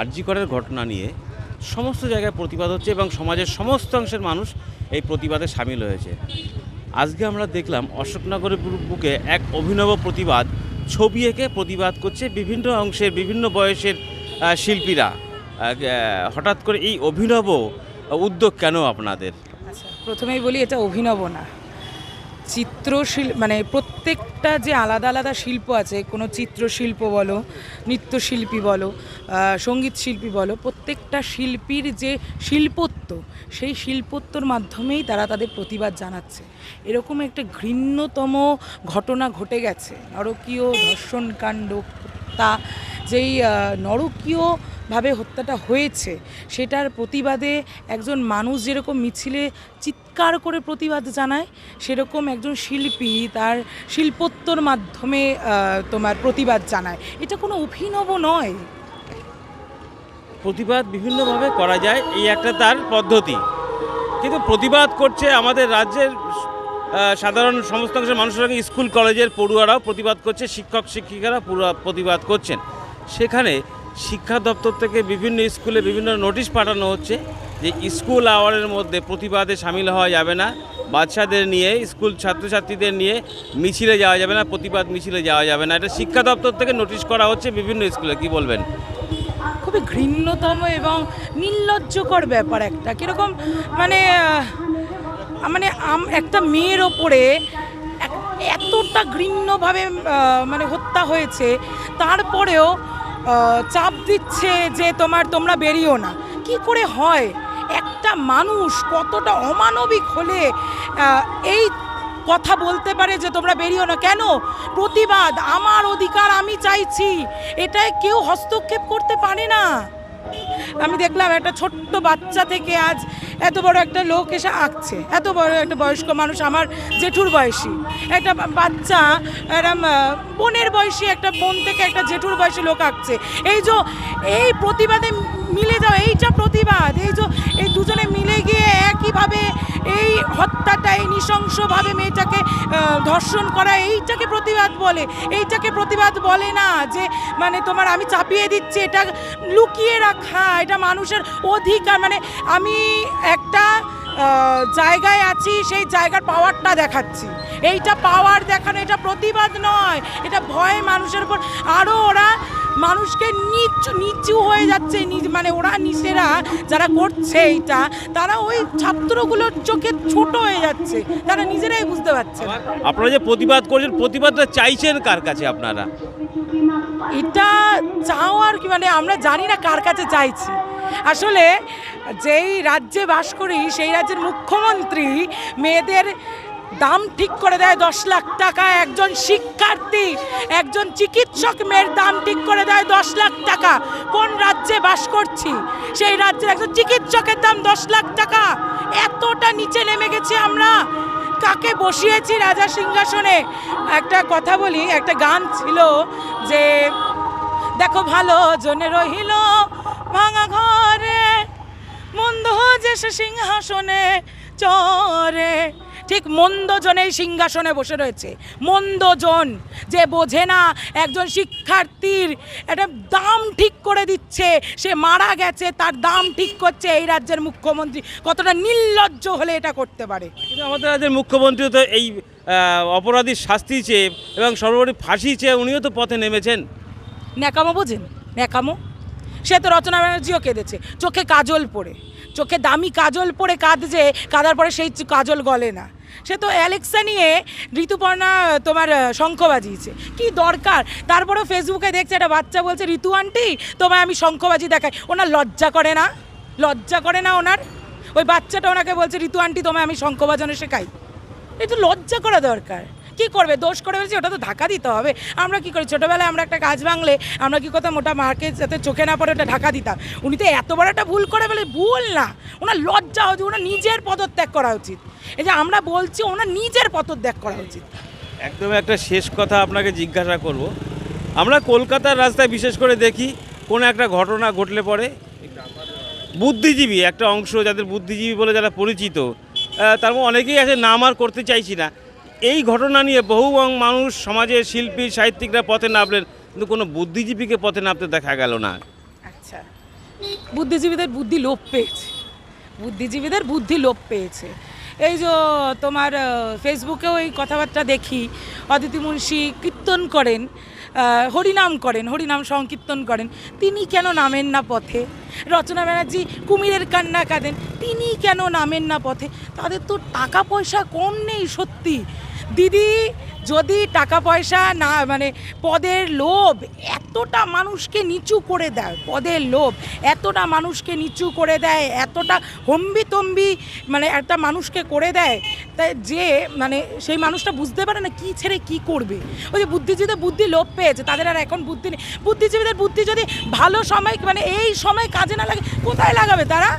আরজিকরের ঘটনা নিয়ে সমস্ত জায়গায় প্রতিবাদ হচ্ছে এবং সমাজের সমস্ত অংশের মানুষ এই প্রতিবাদে সামিল হয়েছে। আজকে আমরা দেখলাম অশোকনগরের বুকে এক অভিনব প্রতিবাদ। ছবি এঁকে প্রতিবাদ করছে বিভিন্ন অংশের, বিভিন্ন বয়সের শিল্পীরা। হঠাৎ করে এই অভিনব উদ্যোগ কেন আপনাদের? আচ্ছা প্রথমেই বলি এটা অভিনব না। চিত্রশিল মানে প্রত্যেকটা যে আলাদা আলাদা শিল্প আছে, কোনো চিত্রশিল্প বলো, নৃত্যশিল্পী বলো সংগীত শিল্পী বলো, প্রত্যেকটা শিল্পীর যে শিল্পত্ব, সেই শিল্পত্বর মাধ্যমেই তারা তাদের প্রতিবাদ জানাচ্ছে। এরকম একটা ঘৃণ্যতম ঘটনা ঘটে গেছে। নরকীয় ধর্ষণকাণ্ড, হত্যা যেই আহ, নরকীয়ভাবে হত্যাটা হয়েছে সেটার প্রতিবাদে একজন মানুষ যেরকম মিছিলে চিৎকার করে প্রতিবাদ জানায় সেরকম একজন শিল্পী তার শিল্পত্বর মাধ্যমে তোমার প্রতিবাদ জানায়। এটা কোনো অভিনব নয়। প্রতিবাদ বিভিন্নভাবে করা যায় এই একটা তার পদ্ধতি। কিন্তু প্রতিবাদ করছে আমাদের রাজ্যের সাধারণ সমস্ত মানুষের স্কুল কলেজের পড়ুয়ারাও প্রতিবাদ করছে শিক্ষক শিক্ষিকারা পুরো প্রতিবাদ করছেন। সেখানে শিক্ষা দপ্তর থেকে বিভিন্ন স্কুলে বিভিন্ন নোটিশ পাঠানো হচ্ছে যে স্কুল আওয়ারের মধ্যে প্রতিবাদে সামিল হওয়া যাবে না। বাচ্চাদের নিয়ে, স্কুল ছাত্রছাত্রীদের নিয়ে মিছিলে যাওয়া যাবে না, প্রতিবাদ মিছিলে যাওয়া যাবে না। এটা শিক্ষা দপ্তর থেকে নোটিশ করা হচ্ছে বিভিন্ন স্কুলে, কি বলবেন? খুবই ঘৃণ্যতম এবং নির্লজ্জকর ব্যাপার একটা। কীরকম মানে মানে একটা মেয়ের ওপরে এতটা ঘৃণ্যভাবে মানে হত্যা হয়েছে, তারপরেও চাপ দিচ্ছে যে তোমার, তোমরা বেরিও না। কি করে হয়? একটা মানুষ কতটা অমানবিক হলে এই কথা বলতে পারে যে তোমরা বেরিও না। কেন? প্রতিবাদ, আমার অধিকার আমি চাইছি। এটায় কেউ হস্তক্ষেপ করতে পারে না। আমি দেখলাম একটা ছোট্ট বাচ্চা থেকে আজ এত বড় একটা লোক এসে আঁকছে। এত বড় একটা বয়স্ক মানুষ আমার জেঠুর বয়সী। একটা বাচ্চা, এরম বোনের বয়সী একটা বোন থেকে একটা জেঠুর বয়সী লোক আঁকছে। এই যে এই প্রতিবাদে মিলে যাও, এইটা প্রতিবাদ। এই যে এই দুজনে মিলে গিয়ে একইভাবে এই হত্যাটা এই নৃশংসভাবে মেয়েটাকে ধর্ষণ করা, এইটাকে প্রতিবাদ বলে। এইটাকে প্রতিবাদ বলে না যে মানে তোমার আমি চাপিয়ে দিচ্ছি, এটা লুকিয়ে রাখা, এটা মানুষের অধিকার। মানে আমি একটা জায়গায় আছি, সেই জায়গার পাওয়ারটা দেখাচ্ছি। এইটা পাওয়ার দেখানো, এটা প্রতিবাদ নয়। এটা ভয় মানুষের উপর আরও ওরা মানুষকে নিচু নিচু হয়ে যাচ্ছে মানে ওরা নিচেরা যারা করছে এইটা তারা ওই ছাত্রগুলোর চোখে ছোট হয়ে যাচ্ছে তারা নিজেরাই বুঝতে পারছে আপনারা যে প্রতিবাদ করছেন প্রতিবাদটা চাইছেন কার কাছে আপনারা? এটা চাওয়ার কি মানে আমরা জানি না কার কাছে চাইছি। আসলে যেই রাজ্যে বাস করি সেই রাজ্যের মুখ্যমন্ত্রী মেয়েদের দাম ঠিক করে দেয় দশ লাখ টাকা। একজন শিক্ষার্থী, একজন চিকিৎসক মেয়ের দাম ঠিক করে দেয় দশ লাখ টাকা। কোন রাজ্যে বাস করছি? সেই রাজ্যের একজন চিকিৎসকের দাম দশ লাখ টাকা। এতটা নিচে নেমে গেছি আমরা। কাকে বসিয়েছি রাজা সিংহাসনে? একটা কথা বলি, একটা গান ছিল যে, দেখো ভালো জনে রহিল ভাঙা ঘরে, মন্দ যে সিংহাসনে চরে। ঠিক মন্দজনেই সিংহাসনে বসে রয়েছে। মন্দজন যে বোঝে না একজন শিক্ষার্থীর একটা দাম ঠিক করে দিচ্ছে সে মারা গেছে তার দাম ঠিক করছে এই রাজ্যের মুখ্যমন্ত্রী কতটা নির্লজ্জ হলে এটা করতে পারে। কিন্তু আমাদের রাজ্যের মুখ্যমন্ত্রী তো এই অপরাধীর শাস্তি চেয়ে এবং সর্বোপরি ফাঁসি চেয়ে উনিও তো পথে নেমেছেন। ন্যাকামো বোঝেন? ন্যাকামো? সে তো রচনা ব্যানার্জিও কেঁদেছে। চোখে কাজল পড়ে। চোখে দামি কাজল পরে কাঁদছে, কাঁদার পরে সেই কাজল গলে না। সে তো অ্যালেক্সা নিয়ে ঋতুপর্ণা তোমার শঙ্খ বাজিয়েছে। কি দরকার? তারপরে ফেসবুকে দেখছে একটা বাচ্চা বলছে, ঋতু আন্টি, তোমায় আমি শঙ্খবাজি দেখাই। ওনার লজ্জা করে না? লজ্জা করে না ওনার? ওই বাচ্চাটা ওনাকে বলছে, ঋতু আন্টি, তোমায় আমি শঙ্খ বাজানো শেখাই। একটু লজ্জা করা দরকার। কি করবে? দোষ করে ফেলছি, ওটা তো ঢাকা দিতে হবে। আমরা কি করি? ছোটোবেলায় আমরা একটা কাজ ভাঙলে আমরা কি করতাম? ওটা মার্কে যাতে চোখে না পড়ে, ওটা ঢাকা দিতাম। উনি তো এত বড় একটা ভুল করে ফেলে, ভুল না। ওনার লজ্জা হচ্ছে ওনার নিজের পদত্যাগ করা উচিত। এই যে আমরা বলছি, ওনার নিজের পদত্যাগ করা উচিত। একদম একটা শেষ কথা আপনাকে জিজ্ঞাসা করব। আমরা কলকাতার রাস্তায় বিশেষ করে দেখি, কোনো একটা ঘটনা ঘটলে পরে বুদ্ধিজীবী, একটা অংশ যাদের বুদ্ধিজীবী বলে যারা পরিচিত তার অনেকেই আছে, নাম আর করতে চাইছি না। এই ঘটনা নিয়ে বহু মানুষ, সমাজের শিল্পী, সাহিত্যিকরা পথে নামলেন, কিন্তু কোনো বুদ্ধিজীবীকে পথে নামতে দেখা গেল না। আচ্ছা। বুদ্ধিজীবীদের বুদ্ধি লোপ পেয়েছে। বুদ্ধিজীবীদের বুদ্ধি লোপ পেয়েছে। এই যে তোমার ফেসবুকেও এই কথাবার্তা দেখি, অদিতি মুন্সি কীর্তন করেন হরিনাম করেন, হরিনাম সংকীর্তন করেন। তিনি কেন নামেন না পথে? রচনা ব্যানার্জি কুমিরের কান্না কাঁদেন, তিনি কেন নামেন না পথে? তাদের তো টাকা পয়সা কম নেই সত্যি। দিদি, যদি টাকা পয়সা না মানে পদের লোভ এতটা মানুষকে নিচু করে দেয়, পদের লোভ এতটা মানুষকে নিচু করে দেয়, এতটা হম্বি তম্বি মানে একটা মানুষকে করে দেয়, তাই যে মানে সেই মানুষটা বুঝতে পারে না কি ছেড়ে কি করবে। ওই যে বুদ্ধিজীবীদের বুদ্ধি লোভ পেয়েছে, তাদের আর এখন বুদ্ধি নেই। বুদ্ধিজীবীদের বুদ্ধি যদি ভালো সময় মানে এই সময় কাজে না লাগে, কোথায় লাগাবে তারা?